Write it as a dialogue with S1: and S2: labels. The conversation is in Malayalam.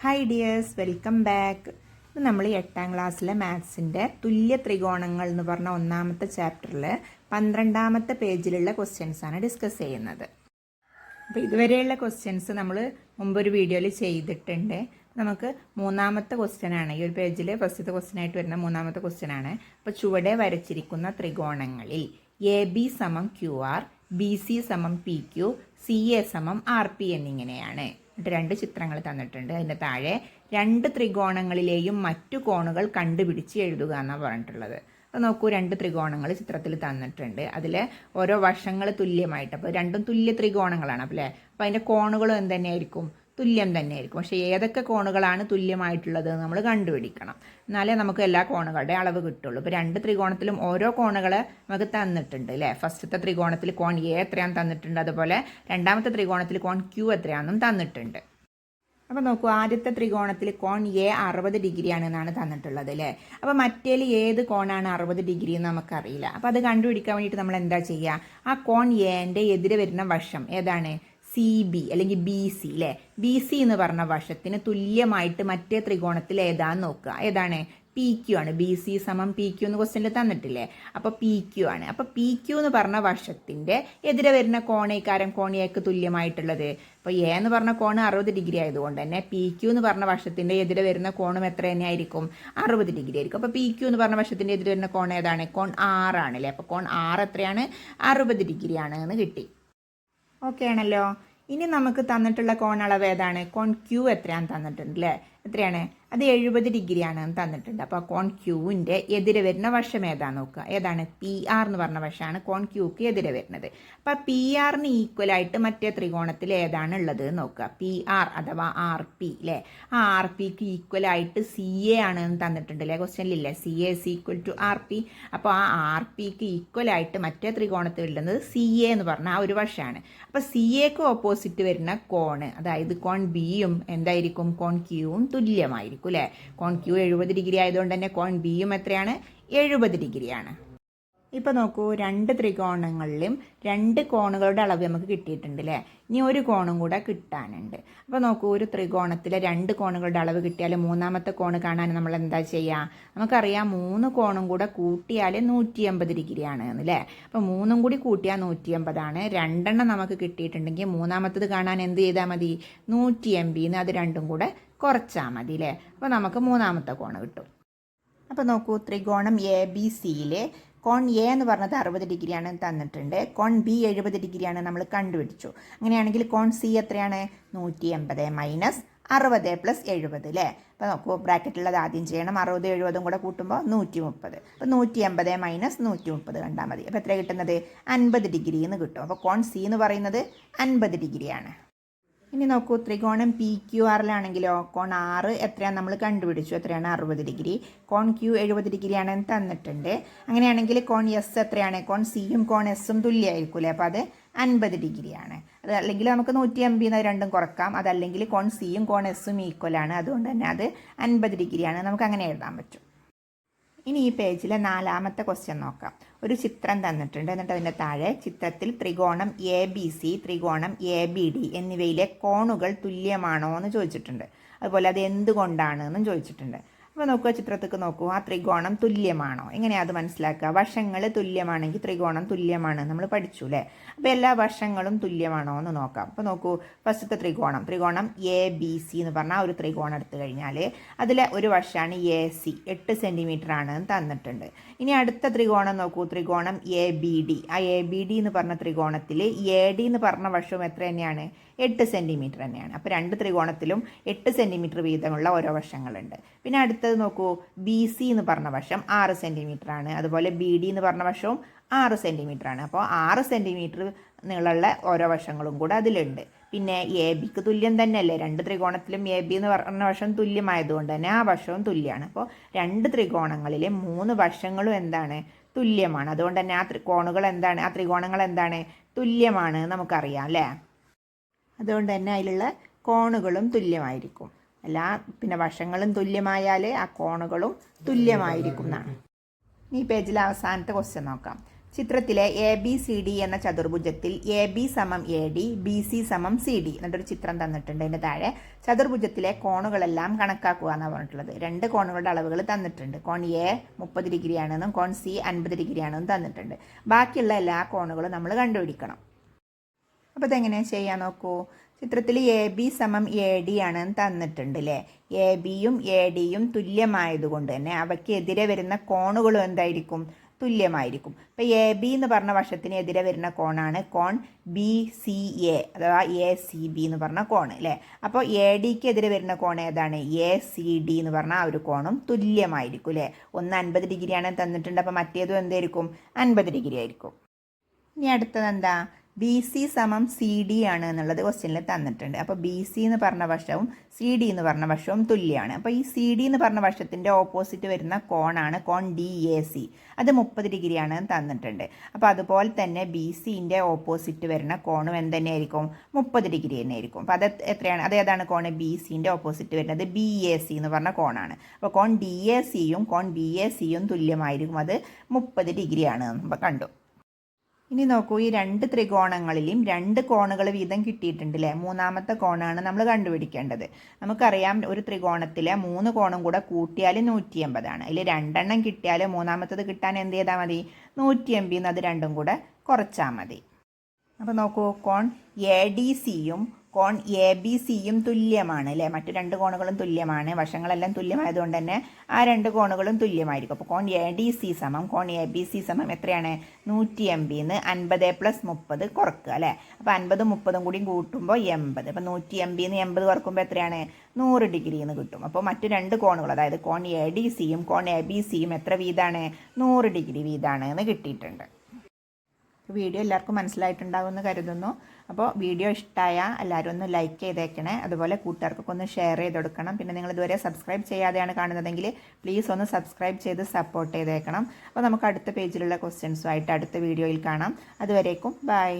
S1: ഹായ് ഡിയേഴ്സ് വെൽക്കം ബാക്ക് ഇത് നമ്മൾ എട്ടാം ക്ലാസ്സിലെ മാത്സിന്റെ തുല്യ ത്രികോണങ്ങൾ എന്ന് പറഞ്ഞ ഒന്നാമത്തെ ചാപ്റ്ററിൽ പന്ത്രണ്ടാമത്തെ പേജിലുള്ള ക്വസ്റ്റ്യൻസ് ആണ് ഡിസ്കസ് ചെയ്യുന്നത്. അപ്പോൾ ഇതുവരെയുള്ള ക്വസ്റ്റ്യൻസ് നമ്മൾ മുമ്പൊരു വീഡിയോയിൽ ചെയ്തിട്ടുണ്ട്. നമുക്ക് മൂന്നാമത്തെ ക്വസ്റ്റ്യൻ ആണ്. ഈ ഒരു പേജിൽ ഫസ്റ്റത്തെ ക്വസ്റ്റ്യൻ ആയിട്ട് വരുന്ന മൂന്നാമത്തെ ക്വസ്റ്റ്യൻ ആണ്. അപ്പോൾ ചുവടെ വരച്ചിരിക്കുന്ന ത്രികോണങ്ങളിൽ എ ബി സമം ക്യു ആർ ബി സി സമം പി ക്യു സി എ സമം ആർ പി എന്നിങ്ങനെയാണ്. എന്നിട്ട് രണ്ട് ചിത്രങ്ങൾ തന്നിട്ടുണ്ട്. അതിന്റെ താഴെ രണ്ട് ത്രികോണങ്ങളിലെയും മറ്റു കോണുകൾ കണ്ടുപിടിച്ച് എഴുതുക എന്നാണ് പറഞ്ഞിട്ടുള്ളത്. അപ്പോൾ നോക്കൂ രണ്ട് ത്രികോണങ്ങൾ ചിത്രത്തിൽ തന്നിട്ടുണ്ട്. അതിൽ ഓരോ വശങ്ങൾ തുല്യമായിട്ട്. അപ്പോൾ രണ്ടും തുല്യ ത്രികോണങ്ങളാണ്. അപ്പോൾ അല്ലേ അപ്പോൾ അതിന്റെ കോണുകളും എന്ത് തന്നെയായിരിക്കും തുല്യം തന്നെയായിരിക്കും. പക്ഷേ ഏതൊക്കെ കോണുകളാണ് തുല്യമായിട്ടുള്ളത് നമ്മൾ കണ്ടുപിടിക്കണം. എന്നാലേ നമുക്ക് എല്ലാ കോണുകളുടെ അളവ് കിട്ടുള്ളൂ. ഇപ്പോൾ രണ്ട് ത്രികോണത്തിലും ഓരോ കോണുകൾ നമുക്ക് തന്നിട്ടുണ്ട് അല്ലേ? ഫസ്റ്റത്തെ ത്രികോണത്തിൽ കോൺ എ എത്രയാണെന്ന് തന്നിട്ടുണ്ട്. അതുപോലെ രണ്ടാമത്തെ ത്രികോണത്തിൽ കോൺ ക്യൂ എത്രയാണെന്നും തന്നിട്ടുണ്ട്. അപ്പോൾ നോക്കൂ ആദ്യത്തെ ത്രികോണത്തിൽ കോൺ എ അറുപത് ഡിഗ്രിയാണ് എന്നാണ് തന്നിട്ടുള്ളത് അല്ലേ? അപ്പോൾ മറ്റേൽ ഏത് കോണാണ് അറുപത് ഡിഗ്രി എന്ന് നമുക്കറിയില്ല. അപ്പോൾ അത് കണ്ടുപിടിക്കാൻ വേണ്ടിയിട്ട് നമ്മൾ എന്താ ചെയ്യുക? ആ കോൺ എന്റെ എതിരെ വരുന്ന വശം ഏതാണ്? സി ബി അല്ലെങ്കിൽ ബി സി അല്ലേ ബി സി എന്ന് പറഞ്ഞ വശത്തിന് തുല്യമായിട്ട് മറ്റേ ത്രികോണത്തിൽ ഏതാന്ന് നോക്കുക. ഏതാണ്? പി ക്യു ആണ്. ബി സി സമം പി ക്യു എന്ന് ക്വസ്റ്റ്യനിൽ തന്നിട്ടില്ലേ? അപ്പോൾ പി ക്യു ആണ്. അപ്പോൾ പി ക്യു എന്ന് പറഞ്ഞ വശത്തിന്റെ എതിരെ വരുന്ന കോണേക്കാരം കോണിയേക്ക് തുല്യമായിട്ടുള്ളത്. അപ്പോൾ എ എന്ന് പറഞ്ഞ കോണ് അറുപത് ഡിഗ്രി ആയതുകൊണ്ട് തന്നെ പി ക്യു എന്ന് പറഞ്ഞ വശത്തിന്റെ എതിരെ വരുന്ന കോണും എത്ര തന്നെ ആയിരിക്കും അറുപത് ഡിഗ്രി ആയിരിക്കും. അപ്പോൾ പി ക്യു എന്ന് പറഞ്ഞ വശത്തിന്റെ എതിരെ വരുന്ന കോൺ ഏതാണ്? കോൺ ആറാണ് അല്ലേ അപ്പോൾ കോൺ ആറ് എത്രയാണ്? അറുപത് ഡിഗ്രി ആണ് എന്ന് കിട്ടി. ഓക്കെ ആണല്ലോ ഇനി നമുക്ക് തന്നിട്ടുള്ള കോൺ അളവ് ഏതാണ്? കോൺ ക്യൂ എത്രയാണ് തന്നിട്ടുണ്ട് അല്ലേ? എത്രയാണ്? അത് എഴുപത് ഡിഗ്രിയാണ് തന്നിട്ടുണ്ട്. അപ്പോൾ കോൺ ക്യൂവിന്റെ എതിരെ വരുന്ന വശം ഏതാന്ന് നോക്കുക? ഏതാണ്? പി ആർ എന്ന് പറഞ്ഞ വശമാണ് കോൺ ക്യൂക്ക് എതിരെ വരുന്നത്. അപ്പോൾ പി ആറിന് ഈക്വൽ ആയിട്ട് മറ്റേ ത്രികോണത്തിൽ ഏതാണ് ഉള്ളത് നോക്കുക? പി ആർ അഥവാ ആർ പി അല്ലേ ആ ആർ പിക്ക് ഈക്വൽ ആയിട്ട് സി എ ആണ് തന്നിട്ടുണ്ട് അല്ലേ ക്വസ്റ്റ്യനിലില്ലേ C A C equal to R P അപ്പോൾ ആ ആർ പിക്ക് ഈക്വൽ ആയിട്ട് മറ്റേ ത്രികോണത്തിൽ ഉള്ളത് സി എ എന്ന് പറഞ്ഞ ആ ഒരു വശമാണ്. അപ്പോൾ സി എക്ക് ഓപ്പോസിറ്റ് വരുന്ന കോണ് അതായത് കോൺ ബിയും എന്തായിരിക്കും? കോൺ ക്യൂവും തുല്യമായിരിക്കും. അല്ലേ കോൺ ക്യു എഴുപത് ഡിഗ്രി ആയതുകൊണ്ട് തന്നെ കോൺ ബിയും എത്രയാണ്? എഴുപത് ഡിഗ്രിയാണ്. ഇപ്പോൾ നോക്കൂ രണ്ട് ത്രികോണങ്ങളിലും രണ്ട് കോണുകളുടെ അളവ് നമുക്ക് കിട്ടിയിട്ടുണ്ട് അല്ലേ ഇനി ഒരു കോണും കൂടെ കിട്ടാനുണ്ട്. അപ്പോൾ നോക്കൂ ഒരു ത്രികോണത്തിലെ രണ്ട് കോണുകളുടെ അളവ് കിട്ടിയാൽ മൂന്നാമത്തെ കോണ് കാണാൻ നമ്മൾ എന്താ ചെയ്യുക നമുക്കറിയാം മൂന്ന് കോണും കൂടെ കൂട്ടിയാൽ നൂറ്റി എൺപത് ഡിഗ്രിയാണ് അല്ലേ അപ്പോൾ മൂന്നും കൂടി കൂട്ടിയാൽ നൂറ്റി എൺപതാണ് രണ്ടെണ്ണം നമുക്ക് കിട്ടിയിട്ടുണ്ടെങ്കിൽ മൂന്നാമത്തത് കാണാൻ എന്ത് ചെയ്താൽ മതി? നൂറ്റി എൺപതിന്ന് അത് രണ്ടും കൂടെ കുറച്ചാൽ മതി അല്ലേ അപ്പോൾ നമുക്ക് മൂന്നാമത്തെ കോണ് കിട്ടും. അപ്പോൾ നോക്കൂ ത്രികോണം എ ബി സിയിലെ കോൺ എ എന്ന് പറഞ്ഞത് അറുപത് ഡിഗ്രിയാണ് തന്നിട്ടുണ്ട്. കോൺ ബി എഴുപത് ഡിഗ്രിയാണ് നമ്മൾ കണ്ടുപിടിച്ചു. അങ്ങനെയാണെങ്കിൽ കോൺ സി എത്രയാണ്? നൂറ്റി എൺപത് മൈനസ് അറുപത് പ്ലസ് എഴുപത് അല്ലേ അപ്പോൾ നോക്കൂ ബ്രാക്കറ്റുള്ളത് ആദ്യം ചെയ്യണം. അറുപത് എഴുപതും കൂടെ കൂട്ടുമ്പോൾ നൂറ്റി മുപ്പത്. അപ്പോൾ നൂറ്റി എൺപത് മൈനസ് നൂറ്റി മുപ്പത് കണ്ടാൽ മതി. അപ്പോൾ എത്ര കിട്ടുന്നത്? അൻപത് ഡിഗ്രി എന്ന് കിട്ടും. അപ്പോൾ കോൺ സി എന്ന് പറയുന്നത് അൻപത് ഡിഗ്രിയാണ്. ഇനി നോക്കൂ ത്രികോണം പി ക്യു ആറിലാണെങ്കിലോ കോൺ ആറ് എത്രയാണ് നമ്മൾ കണ്ടുപിടിച്ചു. എത്രയാണ്? അറുപത് ഡിഗ്രി. കോൺ ക്യു എഴുപത് ഡിഗ്രിയാണ് തന്നിട്ടുണ്ട്. അങ്ങനെയാണെങ്കിൽ കോൺ എസ് എത്രയാണ്? കോൺ സിയും കോൺ എസും തുല്യമായിരിക്കും അല്ലേ അപ്പോൾ അത് അൻപത് ഡിഗ്രിയാണ്. അത് അല്ലെങ്കിൽ നമുക്ക് നൂറ്റി അമ്പതിൽ നിന്ന് രണ്ടും കുറക്കാം. അതല്ലെങ്കിൽ കോൺ സിയും കോൺ എസും ഈക്വലാണ് അതുകൊണ്ട് തന്നെ അത് അൻപത് ഡിഗ്രിയാണ്. നമുക്ക് അങ്ങനെ എഴുതാൻ പറ്റും. ഇനി ഈ പേജിലെ നാലാമത്തെ ക്വസ്റ്റ്യൻ നോക്കാം. ഒരു ചിത്രം തന്നിട്ടുണ്ട്. എന്നിട്ട് അതിന്റെ താഴെ ചിത്രത്തിൽ ത്രികോണം എ ബി സി ത്രികോണം എ ബി ഡി എന്നിവയിലെ കോണുകൾ തുല്യമാണോ എന്ന് ചോദിച്ചിട്ടുണ്ട്. അതുപോലെ അത് എന്തുകൊണ്ടാണ് എന്നും ചോദിച്ചിട്ടുണ്ട്. അപ്പോൾ നോക്കുക ചിത്രത്തേക്ക് നോക്കൂ. ആ ത്രികോണം തുല്യമാണോ? എങ്ങനെയാണ് അത് മനസ്സിലാക്കുക? വശങ്ങൾ തുല്യമാണെങ്കിൽ ത്രികോണം തുല്യമാണ്. നമ്മൾ പഠിച്ചു അല്ലേ? അപ്പോൾ എല്ലാ വശങ്ങളും തുല്യമാണോ എന്ന് നോക്കാം. അപ്പോൾ നോക്കൂ ഫസ്റ്റത്തെ ത്രികോണം. ത്രികോണം എ ബി സി എന്ന് പറഞ്ഞാൽ ഒരു ത്രികോണം എടുത്തു കഴിഞ്ഞാൽ അതിലെ ഒരു വശമാണ് എ സി എട്ട് സെന്റിമീറ്റർ ആണ് തന്നിട്ടുണ്ട്. ഇനി അടുത്ത ത്രികോണം നോക്കൂ. ത്രികോണം എ ബി ഡി ആ എ ബി ഡി എന്ന് പറഞ്ഞ ത്രികോണത്തിൽ എ ഡി എന്ന് പറഞ്ഞ വശവും എത്ര തന്നെയാണ്? എട്ട് സെന്റിമീറ്റർ തന്നെയാണ്. അപ്പോൾ രണ്ട് ത്രികോണത്തിലും എട്ട് സെന്റിമീറ്റർ വീതമുള്ള ഓരോ വശങ്ങളുണ്ട്. പിന്നെ അടുത്തത് നോക്കൂ. ബി സി എന്ന് പറഞ്ഞ വശം ആറ് സെന്റിമീറ്റർ ആണ്. അതുപോലെ ബി ഡി എന്ന് പറഞ്ഞ വശവും ആറ് സെന്റിമീറ്റർ ആണ്. അപ്പോൾ ആറ് സെന്റിമീറ്റർ നീളമുള്ള ഓരോ വശങ്ങളും കൂടെ അതിലുണ്ട്. പിന്നെ എ ബിക്ക് തുല്യം തന്നെയല്ലേ? രണ്ട് ത്രികോണത്തിലും എ ബി എന്ന് പറഞ്ഞ വശം തുല്യമായതുകൊണ്ട് തന്നെ ആ വശവും തുല്യമാണ് അപ്പോൾ രണ്ട് ത്രികോണങ്ങളിലെ മൂന്ന് വശങ്ങളും എന്താണ്? തുല്യമാണ്. അതുകൊണ്ട് തന്നെ ആ ത്രികോണുകൾ എന്താണ്? ആ ത്രികോണങ്ങൾ എന്താണ്? തുല്യമാണ് നമുക്കറിയാം അല്ലേ? അതുകൊണ്ട് തന്നെ അതിലുള്ള കോണുകളും തുല്യമായിരിക്കും. എല്ലാ പിന്നെ വശങ്ങളും തുല്യമായാൽ ആ കോണുകളും തുല്യമായിരിക്കും എന്നാണ് ഈ പേജിലെ അവസാനത്തെ ക്വസ്റ്റ്യൻ നോക്കാം. ചിത്രത്തിലെ എ ബി സി ഡി എന്ന ചതുർഭുജത്തിൽ എ ബി സമം എ ഡി ബി സി സമം സി ഡി എന്നിട്ടൊരു ചിത്രം തന്നിട്ടുണ്ട്. അതിന്റെ താഴെ ചതുർഭുജത്തിലെ കോണുകളെല്ലാം കണക്കാക്കുക എന്നാണ് പറഞ്ഞിട്ടുള്ളത്. രണ്ട് കോണുകളുടെ അളവുകൾ തന്നിട്ടുണ്ട്. കോൺ എ മുപ്പത് ഡിഗ്രി ആണെന്നും കോൺ സി അൻപത് ഡിഗ്രി ആണെന്നും തന്നിട്ടുണ്ട്. ബാക്കിയുള്ള എല്ലാ കോണുകളും നമ്മൾ കണ്ടുപിടിക്കണം. അപ്പോൾ ഇതെങ്ങനെയാണ് ചെയ്യാൻ നോക്കൂ? ചിത്രത്തിൽ എ ബി സമം എ ഡി ആണ് തന്നിട്ടുണ്ട് അല്ലേ എ ബിയും എ ഡിയും തുല്യമായതുകൊണ്ട് തന്നെ അവയ്ക്ക് എതിരെ വരുന്ന കോണുകളും എന്തായിരിക്കും? തുല്യമായിരിക്കും. ഇപ്പോൾ എ ബി എന്ന് പറഞ്ഞ വശത്തിന് എതിരെ വരുന്ന കോണാണ് കോൺ ബി സി എ അഥവാ എ സി ബി എന്ന് പറഞ്ഞ കോൺ അല്ലേ അപ്പോൾ എ ഡിക്ക് എതിരെ വരുന്ന കോൺ ഏതാണ്? എ സി ഡി എന്ന് പറഞ്ഞ ആ ഒരു കോണും തുല്യമായിരിക്കും അല്ലേ ഒന്ന് അൻപത് ഡിഗ്രിയാണ് തന്നിട്ടുണ്ട്. അപ്പോൾ മറ്റേതും എന്തായിരിക്കും? അൻപത് ഡിഗ്രി ആയിരിക്കും. ഇനി അടുത്തത് എന്താ? ബി സി സമം സി ഡി ആണ് എന്നുള്ളത് ക്വസ്റ്റ്യനിൽ തന്നിട്ടുണ്ട്. അപ്പോൾ ബി സി എന്ന് പറഞ്ഞ വശവും സി ഡി എന്ന് പറഞ്ഞ വശവും തുല്യമാണ് അപ്പോൾ ഈ സി ഡി എന്ന് പറഞ്ഞ വശത്തിന്റെ ഓപ്പോസിറ്റ് വരുന്ന കോണാണ് കോൺ ഡി എ സി അത് മുപ്പത് ഡിഗ്രിയാണ് തന്നിട്ടുണ്ട്. അപ്പോൾ അതുപോലെ തന്നെ ബി സിന്റെ ഓപ്പോസിറ്റ് വരുന്ന കോണും എന്തുതന്നെയായിരിക്കും മുപ്പത് ഡിഗ്രി തന്നെ ആയിരിക്കും അപ്പോൾ അത് എത്രയാണ്? അത് ഏതാണ് കോൺ ബി സിന്റെ ഓപ്പോസിറ്റ് വരുന്നത് ബി എ സി എന്ന് പറഞ്ഞ കോണാണ് അപ്പോൾ കോൺ ഡി എ സിയും കോൺ ബി എ സിയും തുല്യമായിരിക്കും. അത് മുപ്പത് ഡിഗ്രിയാണ് നമ്മൾ കണ്ടു. ഇനി നോക്കൂ ഈ രണ്ട് ത്രികോണങ്ങളിലും രണ്ട് കോണുകൾ വീതം കിട്ടിയിട്ടുണ്ട് അല്ലേ മൂന്നാമത്തെ കോണാണ് നമ്മൾ കണ്ടുപിടിക്കേണ്ടത്. നമുക്കറിയാം ഒരു ത്രികോണത്തിലെ മൂന്ന് കോണും കൂടെ കൂട്ടിയാൽ നൂറ്റി എൺപതാണ് അതിൽ രണ്ടെണ്ണം കിട്ടിയാൽ മൂന്നാമത്തത് കിട്ടാൻ എന്ത് ചെയ്താൽ മതി? നൂറ്റി നിന്ന് അത് രണ്ടും കൂടെ കുറച്ചാൽ മതി. അപ്പോൾ നോക്കൂ കോൺ എ ഡി സിയും കോൺ എ ബി സിയും തുല്യമാണ് അല്ലേ? മറ്റു രണ്ട് കോണുകളും തുല്യമാണ്. വശങ്ങളെല്ലാം തുല്യമായതുകൊണ്ട് തന്നെ ആ രണ്ട് കോണുകളും തുല്യമായിരിക്കും. അപ്പോൾ കോൺ എ ഡി സി സമം കോൺ എ ബി സി സമം എത്രയാണ്? നൂറ്റി എൺപതിന്ന് അൻപത് പ്ലസ് മുപ്പത് കുറക്കുക അല്ലേ? അപ്പോൾ അൻപതും മുപ്പതും കൂടി കൂട്ടുമ്പോൾ എൺപത്. അപ്പോൾ നൂറ്റി എൺപതിന്ന് എൺപത് കുറക്കുമ്പോൾ എത്രയാണ്? നൂറ് ഡിഗ്രി എന്ന് കിട്ടും. അപ്പോൾ മറ്റു രണ്ട് കോണുകൾ അതായത് കോൺ എ ഡി സിയും കോൺ എ ബി സിയും എത്ര വീതാണ്? നൂറ് ഡിഗ്രി വീതാണ് എന്ന് കിട്ടിയിട്ടുണ്ട്. വീഡിയോ എല്ലാവർക്കും മനസ്സിലായിട്ടുണ്ടാകുമെന്ന് കരുതുന്നു. അപ്പോൾ വീഡിയോ ഇഷ്ടമായ എല്ലാവരും ഒന്ന് ലൈക്ക് ചെയ്തേക്കണേ. അതുപോലെ കൂട്ടുകാർക്കൊക്കെ ഒന്ന് ഷെയർ ചെയ്ത് കൊടുക്കണം. പിന്നെ നിങ്ങൾ ഇതുവരെ സബ്സ്ക്രൈബ് ചെയ്യാതെയാണ് കാണുന്നതെങ്കിൽ പ്ലീസ് ഒന്ന് സബ്സ്ക്രൈബ് ചെയ്ത് സപ്പോർട്ട് ചെയ്തേക്കണം. അപ്പോൾ നമുക്ക് അടുത്ത പേജിലുള്ള ക്വസ്റ്റ്യൻസുമായിട്ട് അടുത്ത വീഡിയോയിൽ കാണാം. അതുവരേക്കും ബൈ